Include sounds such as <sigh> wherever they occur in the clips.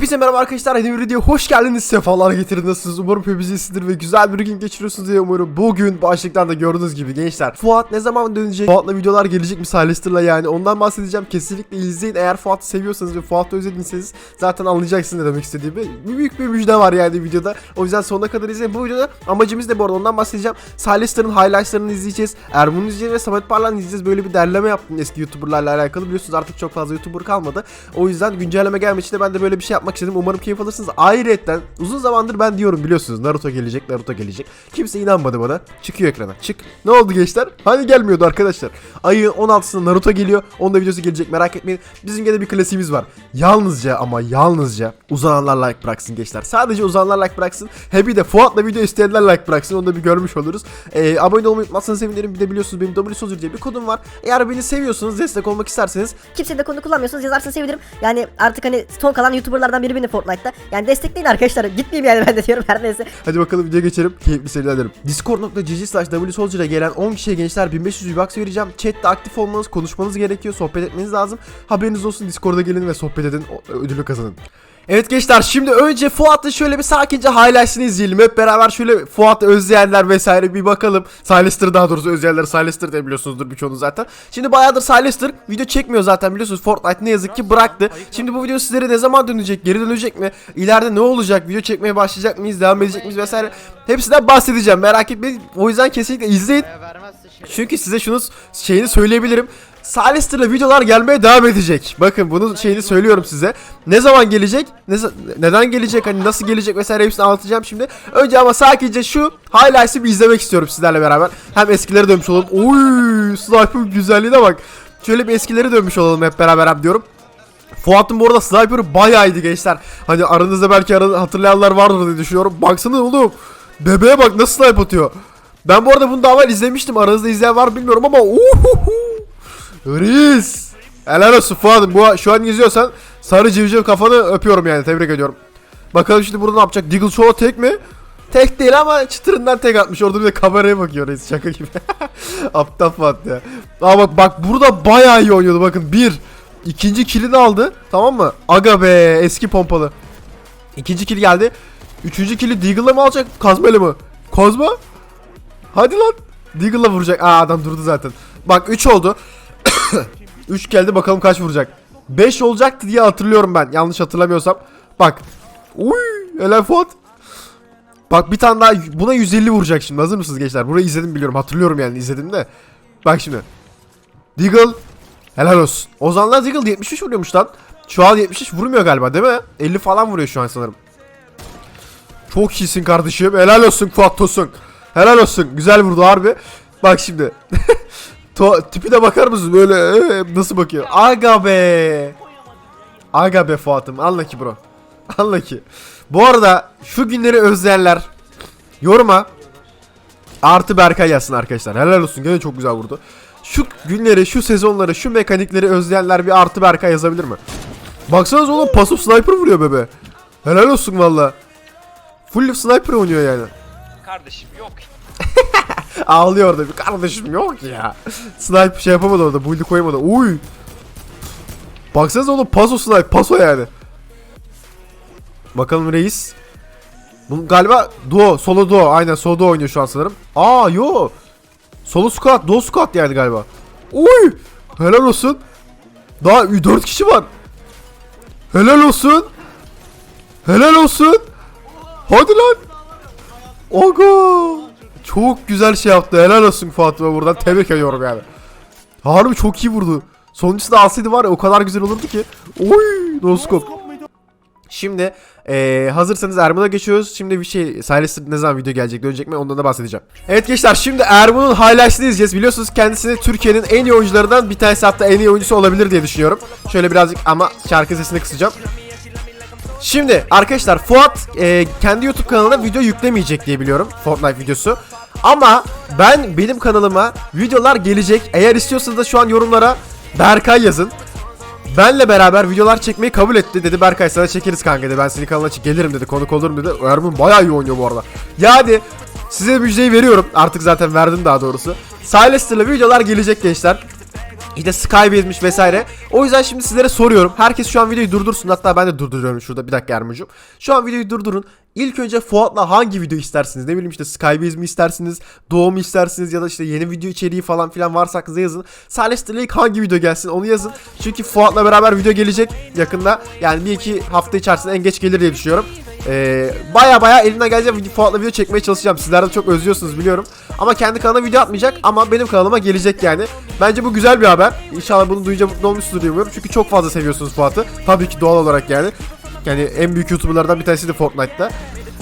Hepinize merhaba arkadaşlar. Yeni bir videoya hoş geldiniz. Sefalar getirdiniz. Umarım hepiniz iyisinizdir ve güzel bir gün geçiriyorsunuz diye umarım. Bugün başlıktan da gördüğünüz gibi gençler. Fuat ne zaman dönecek? Fuat'la videolar gelecek mi Silester'la yani? Ondan bahsedeceğim. Kesinlikle izleyin. Eğer Fuat'ı seviyorsanız ve Fuat'ı özlediyseniz zaten anlayacaksınız ne demek istediğimi. Büyük bir müjde var yani videoda. O yüzden sonuna kadar izleyin. Bu videoda amacımız da bu arada ondan bahsedeceğim. Silester'ın highlights'larını izleyeceğiz. Ermun'u izleyeceğiz ve Samet Parlan'ı izleyeceğiz. Böyle bir derleme yaptım eski YouTuber'larla alakalı. Biliyorsunuz artık çok fazla YouTuber kalmadı. O yüzden güncelleme gelmediği de ben de böyle bir şey yapmak istedim. Umarım keyif alırsınız. Ayrıca uzun zamandır ben diyorum biliyorsunuz Naruto gelecek, Naruto gelecek. Kimse inanmadı bana. Çıkıyor ekrana. Çık. Ne oldu gençler? Hani gelmiyordu arkadaşlar. Ayın 16'sında Naruto geliyor. Onun da videosu gelecek merak etmeyin. Bizim gene bir klasiğimiz var. Yalnızca ama yalnızca uzananlar like bıraksın gençler. Sadece uzananlar like bıraksın. He de Fuat'la video isteyenler like bıraksın. Onu da bir görmüş oluruz. Ee, abone olmayı unutmazsanız sevinirim. Bir de biliyorsunuz benim W Sozur diye bir kodum var. Eğer beni seviyorsunuz, destek olmak isterseniz Kimse de konu kullanmıyorsunuz yazarsanız sevinirim. Yani artık hani son kalan YouTuber'lardan biri beni Fortnite'ta. Yani destekleyin arkadaşlar. Gitmeyeyim yani ben de diyorum her neyse. Hadi bakalım videoya geçelim. Keyifli seyirler dilerim. Discord.gg slash wsoldier'a gelen 10 kişiye gençler 1500 V-Bucks vereceğim. Chat'te aktif olmanız, konuşmanız gerekiyor. Sohbet etmeniz lazım. Haberiniz olsun Discord'a gelin ve sohbet edin. Ödülü kazanın. Evet gençler şimdi önce Fuat'ın şöyle bir sakince highlights'ını izleyelim. Hep beraber şöyle Fuat özleyenler vesaire bir bakalım. Silas'tır daha doğrusu özleyenler Silas'tır diye biliyorsunuzdur birçoğunuz zaten. Şimdi bayağıdır Silas'tır video çekmiyor zaten biliyorsunuz. Fortnite ne yazık ki bıraktı. Şimdi bu video sizlere ne zaman dönecek? Geri dönecek mi? İleride ne olacak? Video çekmeye başlayacak mıyız? Devam edecek miyiz vesaire? Hepsinden bahsedeceğim merak etmeyin. O yüzden kesinlikle izleyin. Çünkü size şunu şeyini söyleyebilirim. Salister'la videolar gelmeye devam edecek. Bakın bunun şeyini söylüyorum size. Ne zaman gelecek? Ne, neden gelecek? Hani nasıl gelecek vesaire hepsini anlatacağım şimdi. Önce ama sakince şu highlights'ı bir izlemek istiyorum sizlerle beraber. Hem eskileri dönmüş olalım. Oy, sniper'ın güzelliğine bak. Şöyle bir eskileri dönmüş olalım hep beraber hem diyorum. Fuat'ın bu arada sniper'ı bayağıydı gençler. Hani aranızda belki ara- hatırlayanlar vardır diye düşünüyorum. Baksana oğlum. Bebeğe bak nasıl snipe atıyor. Ben bu arada bunu daha evvel izlemiştim. Aranızda izleyen var bilmiyorum ama uhuhu. Reis. Helal olsun Fuat'ım. Bu, şu an izliyorsan sarı civciv kafanı öpüyorum yani. Tebrik ediyorum. Bakalım şimdi burada ne yapacak? Deagle Show'a tek mi? Tek değil ama çıtırından tek atmış. Orada bir de kameraya bakıyor reis. Şaka gibi. <laughs> Aptal Fuat ya. Aa bak bak burada bayağı iyi oynuyordu. Bakın bir. ikinci kilini aldı. Tamam mı? Aga be eski pompalı. İkinci kill geldi. Üçüncü kili Deagle'la mı alacak? Kazmayla mı? Kazma? Hadi lan. Deagle'la vuracak. Aa adam durdu zaten. Bak 3 oldu. <laughs> 3 geldi bakalım kaç vuracak. 5 olacaktı diye hatırlıyorum ben. Yanlış hatırlamıyorsam. Bak. Uy, helal Fuat. Bak bir tane daha buna 150 vuracak şimdi. Hazır mısınız gençler? Burayı izledim biliyorum. Hatırlıyorum yani izledim de. Bak şimdi. Deagle. Helal olsun. O zamanlar Deagle 73 vuruyormuş lan. Şu an 73 vurmuyor galiba değil mi? 50 falan vuruyor şu an sanırım. Çok iyisin kardeşim. Helal olsun Fuat Tosun. Helal olsun. Güzel vurdu harbi. Bak şimdi. <laughs> to tipi de bakar mısın böyle ee, nasıl bakıyor? Aga be. Aga be Fuat'ım. Anla ki bro. <laughs> Anla ki. Bu arada şu günleri özleyenler yoruma artı Berkay yazsın arkadaşlar. Helal olsun. Gene çok güzel vurdu. Şu günleri, şu sezonları, şu mekanikleri özleyenler bir artı Berkay yazabilir mi? Baksanıza oğlum pasif sniper vuruyor bebe. Helal olsun valla. Full sniper oynuyor yani. Kardeşim yok. <laughs> Ağlıyor orada kardeşim yok ya. Sniper şey yapamadı orada build'i koyamadı. Uy. Baksanıza oğlum paso sniper paso yani. Bakalım reis. Bu galiba duo solo duo aynen solo duo oynuyor şu an sanırım. Aa yo. Solo squad duo squad yani galiba. Uy. Helal olsun. Daha 4 kişi var. Helal olsun. Helal olsun. Hadi lan. Ogo. Çok güzel şey yaptı. Helal olsun Fatıma buradan. Tebrik ediyorum yani. Harbi çok iyi vurdu. Sonuncusu da alsaydı var ya o kadar güzel olurdu ki. Oy, no scope. Şimdi eee, hazırsanız Ermun'a geçiyoruz. Şimdi bir şey Silas'ın ne zaman video gelecek dönecek mi ondan da bahsedeceğim. Evet gençler şimdi Ermun'un highlights'ını izleyeceğiz. Biliyorsunuz kendisini Türkiye'nin en iyi oyuncularından bir tanesi hatta en iyi oyuncusu olabilir diye düşünüyorum. Şöyle birazcık ama şarkı sesini kısacağım. Şimdi arkadaşlar Fuat e, kendi YouTube kanalına video yüklemeyecek diye biliyorum Fortnite videosu. Ama ben benim kanalıma videolar gelecek. Eğer istiyorsanız da şu an yorumlara Berkay yazın. Benle beraber videolar çekmeyi kabul etti. Dedi Berkay sana çekeriz kanka dedi. Ben senin kanalına gelirim dedi. Konuk olurum dedi. Ermin bayağı iyi oynuyor bu arada. Yani size müjdeyi veriyorum. Artık zaten verdim daha doğrusu. Silas'la videolar gelecek gençler. İşte Skybase'miş vesaire. O yüzden şimdi sizlere soruyorum. Herkes şu an videoyu durdursun. Hatta ben de durduruyorum şurada. Bir dakika Ermucum. Şu an videoyu durdurun. İlk önce Fuat'la hangi video istersiniz? Ne bileyim işte Skybase mi istersiniz? Doğum istersiniz? Ya da işte yeni video içeriği falan filan varsa aklınıza yazın. Salih ilk hangi video gelsin onu yazın. Çünkü Fuat'la beraber video gelecek yakında. Yani bir iki hafta içerisinde en geç gelir diye düşünüyorum. Ee, baya baya elimden gelecek Fuat'la video çekmeye çalışacağım. Sizler de çok özlüyorsunuz biliyorum. Ama kendi kanalına video atmayacak ama benim kanalıma gelecek yani. Bence bu güzel bir haber. İnşallah bunu duyunca mutlu olmuşsunuz diye umuyorum. Çünkü çok fazla seviyorsunuz Fuat'ı. Tabii ki doğal olarak yani. Yani en büyük YouTuber'lardan bir tanesi de Fortnite'ta.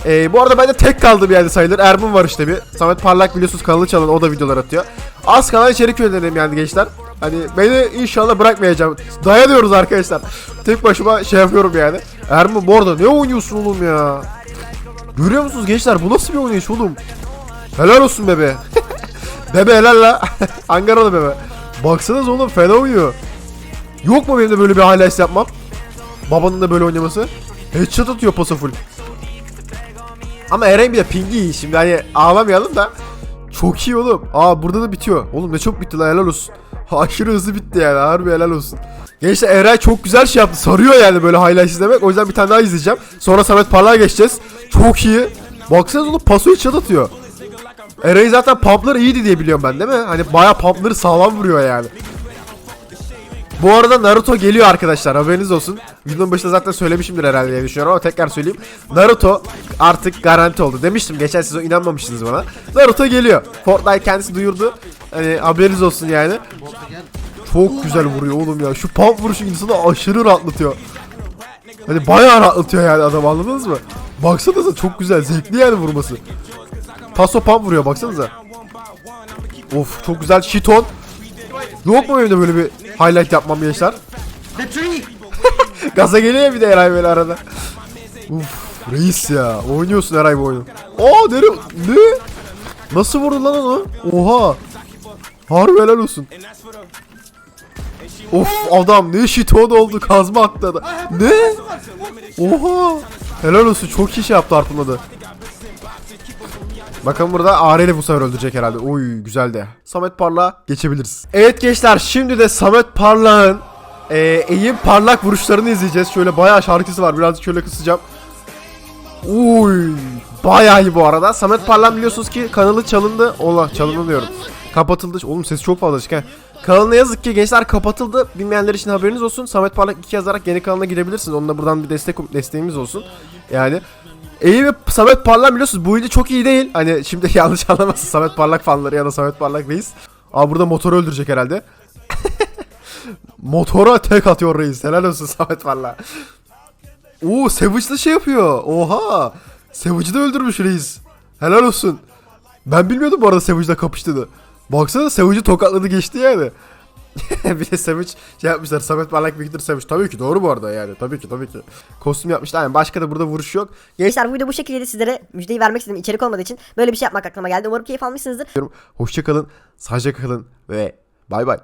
Ee, bu arada ben de tek kaldım yani sayılır. Ermin var işte bir. Samet Parlak biliyorsunuz kanalı çalın o da videolar atıyor. Az kalan içerik öneririm yani gençler. Hani beni inşallah bırakmayacağım. Dayanıyoruz arkadaşlar. Tek başıma şey yapıyorum yani. Ermin bu arada ne oynuyorsun oğlum ya? Görüyor musunuz gençler bu nasıl bir oynayış oğlum? Helal olsun bebe. <laughs> bebe helal la. <laughs> Ankaralı bebe. Baksanız oğlum fena oynuyor. Yok mu benim de böyle bir highlights yapmam? Babanın da böyle oynaması. Headshot atıyor pasa full. Ama Eren bir de pingi iyi şimdi hani ağlamayalım da. Çok iyi oğlum. Aa burada da bitiyor. Oğlum ne çok bitti lan helal olsun. Aşırı hızlı bitti yani harbi helal olsun. Gençler Eray çok güzel şey yaptı. Sarıyor yani böyle highlights izlemek. O yüzden bir tane daha izleyeceğim. Sonra Samet Parlak'a geçeceğiz. Çok iyi. Baksanıza oğlum paso headshot atıyor. Eray zaten pumpları iyiydi diye biliyorum ben değil mi? Hani bayağı pumpları sağlam vuruyor yani. Bu arada Naruto geliyor arkadaşlar haberiniz olsun. Videonun başında zaten söylemişimdir herhalde diye düşünüyorum ama tekrar söyleyeyim. Naruto artık garanti oldu. Demiştim geçen sezon inanmamıştınız bana. Naruto geliyor. Fortnite kendisi duyurdu. Hani haberiniz olsun yani. Çok güzel vuruyor oğlum ya. Şu pump vuruşu insanı aşırı rahatlatıyor. Hani bayağı rahatlatıyor yani adam anladınız mı? Baksanıza çok güzel zevkli yani vurması. Paso pump vuruyor baksanıza. Of çok güzel shiton. Yok mu benim de böyle bir highlight yapmam gençler? Gaza geliyor bir de Eray böyle arada. Uf reis ya. Oynuyorsun Eray bu oyunu. Aa nere? Ne? Nasıl vurdu lan onu? Oha. Harbi helal olsun. Of adam ne shiton oldu kazma atladı. Ne? Oha. Helal olsun çok iyi şey yaptı harpunladı. Bakın burada Arel'i bu sefer öldürecek herhalde. Oy güzel de. Samet Parlak'a geçebiliriz. Evet gençler şimdi de Samet Parlak'ın e, eğim parlak vuruşlarını izleyeceğiz. Şöyle bayağı şarkısı var. Birazcık şöyle kısacağım. Uy, bayağı iyi bu arada. Samet Parlak biliyorsunuz ki kanalı çalındı. Ola çalındı diyorum. Kapatıldı. Oğlum ses çok fazla çık ha. Kanalı ne yazık ki gençler kapatıldı. Bilmeyenler için haberiniz olsun. Samet Parlak 2 yazarak yeni kanalına girebilirsiniz. Onun da buradan bir destek desteğimiz olsun. Yani İyi ve Samet Parlak biliyorsunuz bu oyuncu çok iyi değil. Hani şimdi <laughs> yanlış anlamasın Samet Parlak fanları ya da Samet Parlak reis. Aa burada motoru öldürecek herhalde. <laughs> Motora tek atıyor reis. Helal olsun Samet Parlak. Oo Savage'da şey yapıyor. Oha. Savage'ı da öldürmüş reis. Helal olsun. Ben bilmiyordum bu arada Savage'da kapıştığını. Baksana Savage'ı tokatladı geçti yani. <laughs> bir de Savage şey yapmışlar. Samet Parlak Victor Savage. Tabii ki doğru bu arada yani. Tabii ki tabii ki. Kostüm yapmışlar. Yani başka da burada vuruş yok. Gençler bu video bu şekilde sizlere müjdeyi vermek istedim içerik olmadığı için böyle bir şey yapmak aklıma geldi. Umarım keyif almışsınızdır. Hoşça kalın. Sağlıcakla kalın ve bay bay.